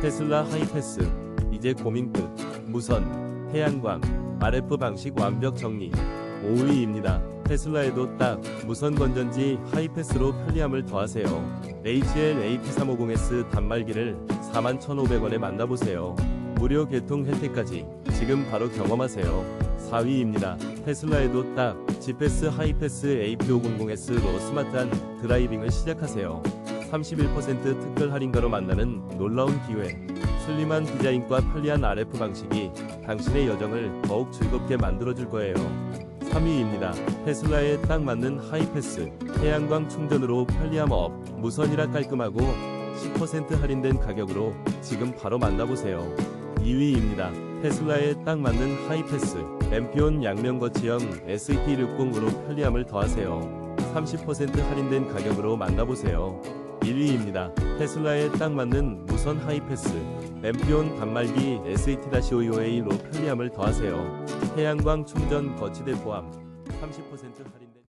테슬라 하이패스 이제 고민 끝 무선 태양광 RF 방식 완벽 정리 5위입니다. 테슬라에도 딱 무선 건전지 하이패스로 편리함을 더하세요. HL AP350S 단말기를 41,500원에 만나보세요. 무료 개통 혜택까지 지금 바로 경험하세요. 4위입니다. 테슬라에도 딱 지패스 하이패스 AP500S로 스마트한 드라이빙을 시작하세요. 31% 특별 할인가로 만나는 놀라운 기회. 슬림한 디자인과 편리한 RF 방식이 당신의 여정을 더욱 즐겁게 만들어줄 거예요. 3위입니다. 테슬라에 딱 맞는 하이패스, 태양광 충전으로 편리함 업, 무선이라 깔끔하고 10% 할인된 가격으로 지금 바로 만나보세요. 2위입니다. 테슬라에 딱 맞는 하이패스, 엠피온 양면 거치형 ST60으로 편리함을 더하세요. 30% 할인된 가격으로 만나보세요. 1위입니다. 테슬라에 딱 맞는 무선 하이패스, 엠피온 단말기 SAT-55A로 편리함을 더하세요. 태양광 충전 거치대 포함 30% 할인된